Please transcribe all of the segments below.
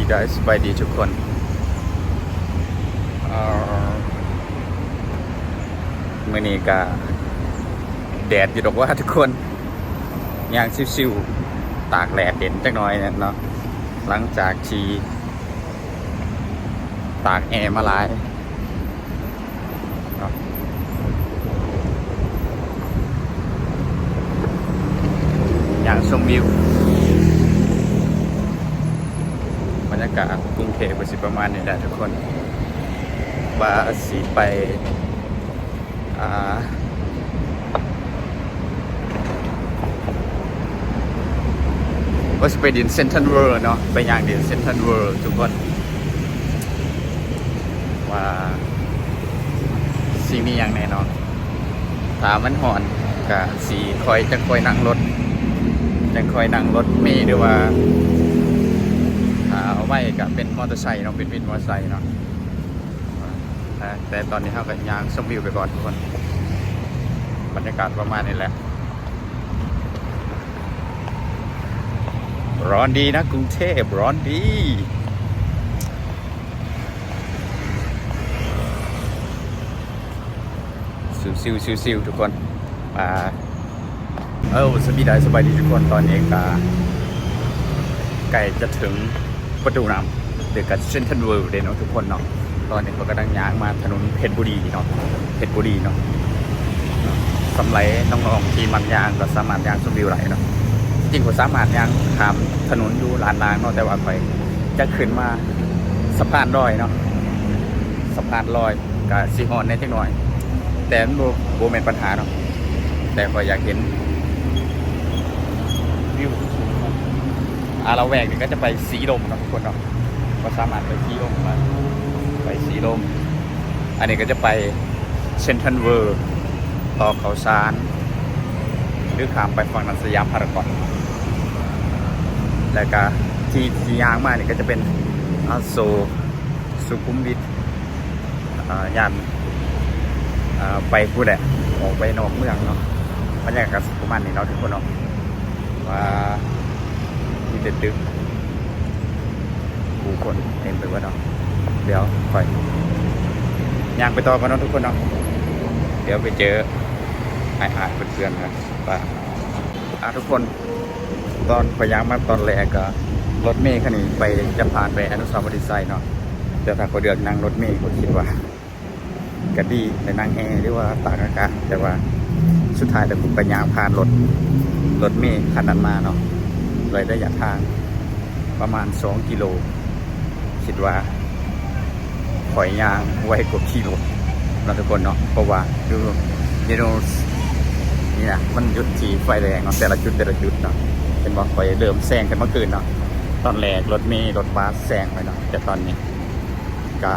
ดีได้สบายดีทุกคนเมื่อนี้ก็แดดอยู่ดอกว่าทุกคนยางซิวๆ ตากแดดเด่นจักหน่อยเนาะหลังจากที่ตากแอร์มาหลายเนาะอย่างชมวิว บรรยากาศกรุงเทพก็สิ ประมาณนี้แหละทุกคน ว่าสีไป อ่าว่าสไปดินเซนทันเวิร์เนาะไปย่างดินเซนทันเวิร์ทุกคน ว่าสีมีอย่างแน่นอนถามมันหอนกับสีคอยจะคอยนั่งรถจะคอยนั่งรถเมล์หรือว่า ไว้กับเป็นมอเตอร์ไซค์เนาะเป็นวินมอเตอร์ไซค์เนาะแต่ตอนนี้เราก็ยางชมวิวไปก่อนทุกคนบรรยากาศประมาณนี้แหละ ร้อนดีนะกรุงเทพร้อนดีซิวซิวซิวซิวทุกคนอ่าเออสบีได้สบายดีทุกคนตอนนี้ก็ใกล้จะถึง ประตูน้ำเดือกับเซนทรัลเวิลด์เลยเนาะทุกคนเนาะตอนนี้เขากำลังย้างมาถนนเพชรบุรีเนาะเพชรบุรีเนาะสำหรับน้องๆที่มันยางก็สามารถยางชมวิวไหลเนาะจริงก็สามารถยางขามถนนอยู่ลานลางเนาะแต่ว่าไปจะขึ้นมาสะพานลอยเนาะสะพานลอยกับซีฮอนในเทคหน่อย แต่มันบ่บ่เป็นปัญหาเนาะแต่ก็อยากเห็นวิว อาเราแวกนี่ก็จะไปสีลมนะทุกคนเนาะก็สามารถไปสีลมมาไปสีลม อันนี้ก็จะไปเซนทันเวอร์ต่อเขาซานหรือข้ามไปฝั่งนันสยามพารากอนแล้วก็ที่ที่ยางมาเนี่ยก็จะเป็นอาโซสุขุมวิทย่านไปพูดแหละออกไปนอกเมืองเนาะบรรยากาศประมาณนี้เนาะทุกคนเนาะว่า มีแต่ดึกผู้คนเต็มไปหมดเนาะเดี๋ยวค่อยย่างไปต่อกันเนาะทุกคนเนาะเดี๋ยวไปเจอไอ้อาเพื่อนๆนะว่าอะทุกคน ตอนพยายามมาตอนแรกก็รถเมล์คันนี้ไปจะผ่านไปอนุสาวรีย์ไซน์เนาะแต่ถ้าเขาเดือกนั่งรถเมล์เขาคิดว่าก็ดีในนั่งแอร์หรือว่าตากอากาศแต่ว่าสุดท้ายแต่ผมไปยางผ่านรถรถเมล์คันนั้นมาเนาะ เลยระยะทางประมาณ 2 กิโล คิดว่าถอยยางไว้กว่ากิโลเราะทุกคนเนาะเพราะว่าดูนี่ดูนี่นะมันยุดทีไฟแดงเนาะแต่ละจุดแต่ละจุดเนาะเป็นบอกไฟเริ่มแซงกันเมื่อคืนเนาะตอนแรกรถเมล์รถบัสแซงไปเนาะแต่ตอนนี้ก็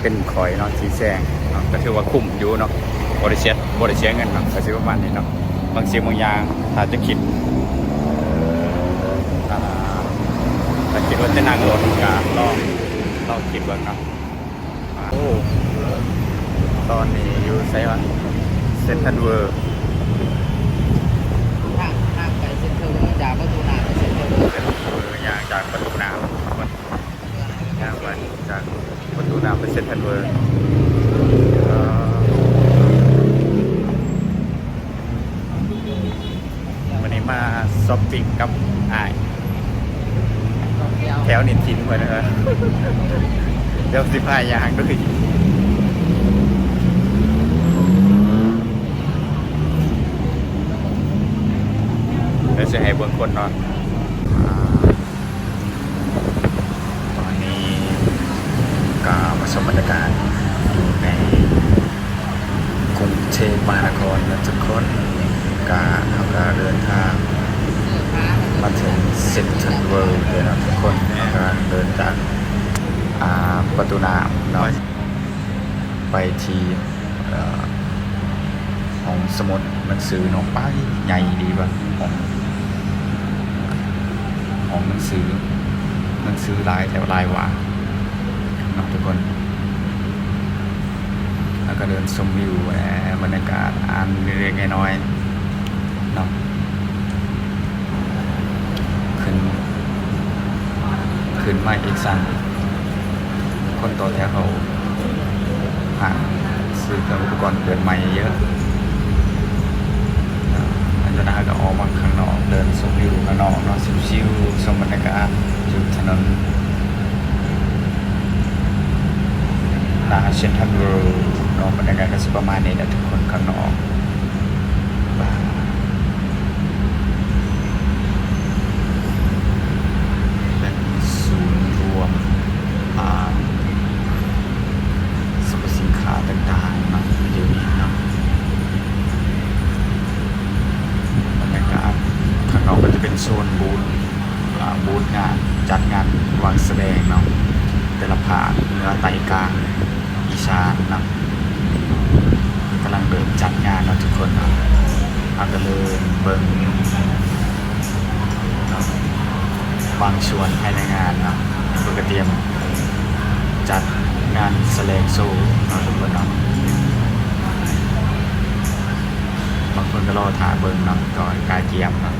เป็นคอยเนาะทีแซงเนาะก็ถือว่าคุ้มอยู่เนาะบริเชียบริเชียเงินเนาะก็ถือประมาณนี้เนาะ บางสิ่งบางอย่างถ้าจะคิดอ่าถ้าคิดว่าจะนั่งรถก็ลองลองคิดเบิ่งเนาะอ่าโอ้ตอนนี้อยู่ไซวะเซนทันเวอร์ทางทางไปเซ็นเตอร์จากประตูน้ำไปเซ็นเตอร์เซนทันเวอร์ย่างจากประตูน้ำมันย่างไปจากประตูน้ำไปเซนทันเวอร์เอ่อวันนี้มาช้อปปิ้งกับอ้าย แถวนินทิน ไปนะครับเดี๋ยวสิพายางด้วยเดี๋ยวจะให้เบื้องคนเนาะอ่าตอนนี้ก็มาชมบรรยากาศอยู่ในกรุงเทพมหานครนะทุกคนก็เขาก็เดินทาง มาถึงเซ็นทรัลเวิลด์เลยนะทุกคนการเดินจากประตูน้ำเนาะไปที่เอ่อห้องสมุดหนังสือเน้องป้ายใหญ่ดีป่ะห้องห้องหนังสือหนังสือลายแถวลายหวาเนาะทุกคน แล้วก็เดินชมวิวบรรยากาศอ่านเล็กๆน้อยๆเนาะ ขึ้น ขึ้นมาอีกสั่งคนต่อแถวเขาห่างซื้อเครื่องอุปกรณ์เกิดใหม่เยอะอันจะนาก็ออกมาข้างนอกเดินชมวิวข้างนอกเนาะชิวๆชมบรรยากาศอยู่ถนนนาเชนทันเวิลด์เนาะบรรยากาศก็ประมาณนี้แหละทุกคนข้างนอกบ้า เป็นศูนย์รวมอ่าสรรพสินค้าต่างๆเนาะเดี๋ยวนี้เนาะบรรยากาศข้างนอกก็จะเป็นโซนบูธอ่าบูธงานจัดงานวางแสดงเนาะแต่ละภาคเหนือไตกลางอีสานนะกำลังเดินจัดงานเนาะทุกคนนะอาก็เลยเบิ่งนะบางส่วนภายในงานนะเพื่อเตรียมจัดงานแสดงโซ่เนาะทุกคนนะบางคนก็รอถ่ายเบิ่งนะก่อนการเกียมนะ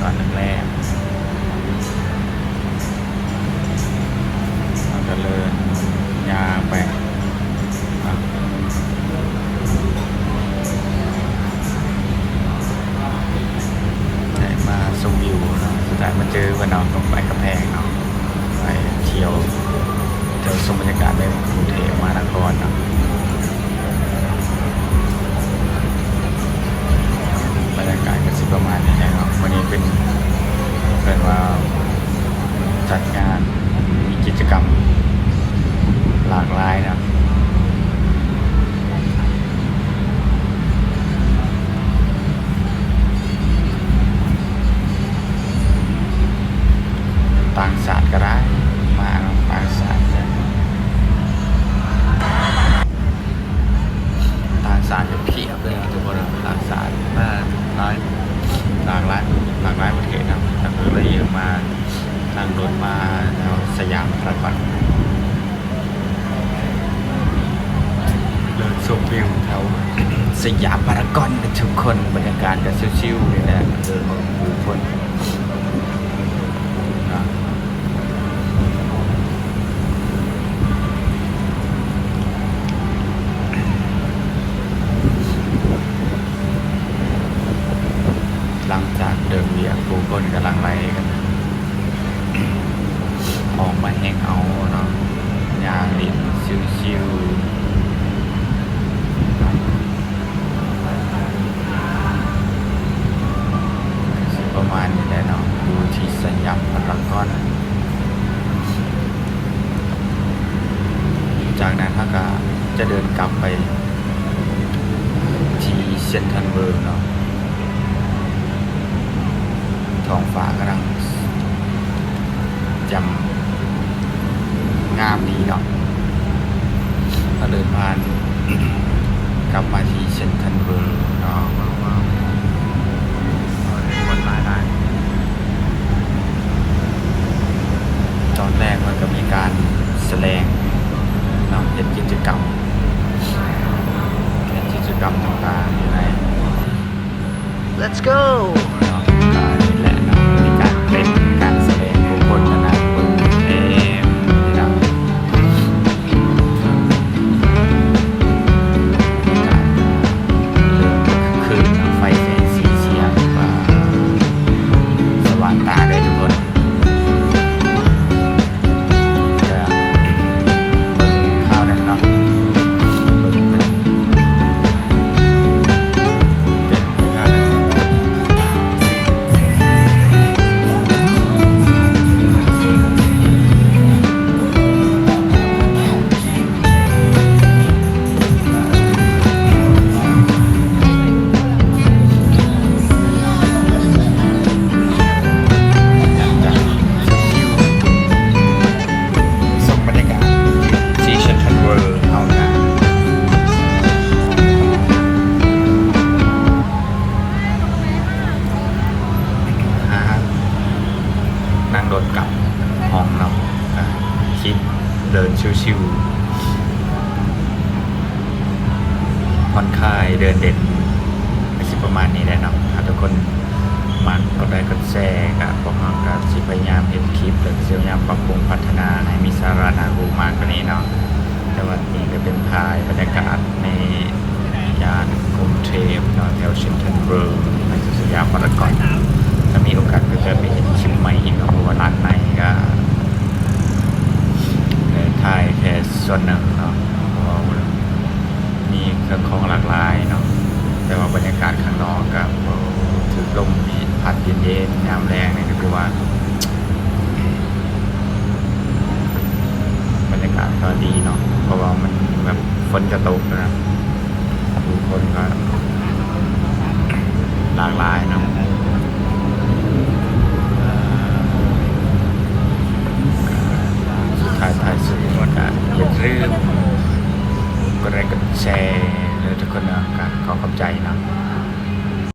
ตอนแรกๆ เราก็เลินยาไปเนาะได้มาชมวิวเนาะสุดท้ายมาเจอวันนาะตรงไปกระแพงเนาะไปเที่ยวเที่ยวชมบรรยากาศในกรุงเทพมหานครเนาะบรรยากาศก็สิประมาณนี้นะครับวันนี้เป็นเพื่อนว่าจัดงานมีกิจกรรม หลากหลาย คนบรรยากาศก็ชิวๆนี่แหละเดินผู้คนนะหลังจากเดินเวียกผู้คนกำลังไล่กัน ออกมาแห้งเอาท์เนาะย่างลิ้นชิวๆประมาณนี้แหละเนาะอยู่ที่สยามพารากอน จากนั้นถ้าก็จะเดินกลับไป ที่เซนทรัลเวิร์เนาะ ท้องฟ้ากำลังจำงามดีเนาะก็เดินผ่านกลับมาที่เซนทรัลเวิร์เนาะว้าวคนหลายหลายตอนแรกมันก็มีการแสดงเนาะเป็นกิจกรรมเป็นกิจกรรมต่างๆอยู่ใน let's go ิประมาณนี้แหละเนาะถ้าทุกคนมันก็ได้กันแซะกับพวกเราการสิพยายามเห็นคลิปหรือพยายามปรับปรุงพัฒนาให้มีสาระน่ารู้มากกว่านี้เนาะแต่วันนี้ก็เป็นพายบรรยากาศในย่านกรุงเทพเนาะแถวชินเทนเบิร์กในสยามปรากอนถ้ามีโอกาสก็จะไปเห็นคลิมใหม่อีกเนาะว่าร้านไหนก็ถ่ายแค่ส่วนหนึ่ง คนจะตกนะครัดูคนก็หลากหลายนะสุดท้ายท้ายสุดวันนะอย่าลืมกดไลค์กดแชร์เลยทุกคนนะครับขอขอบใจนะ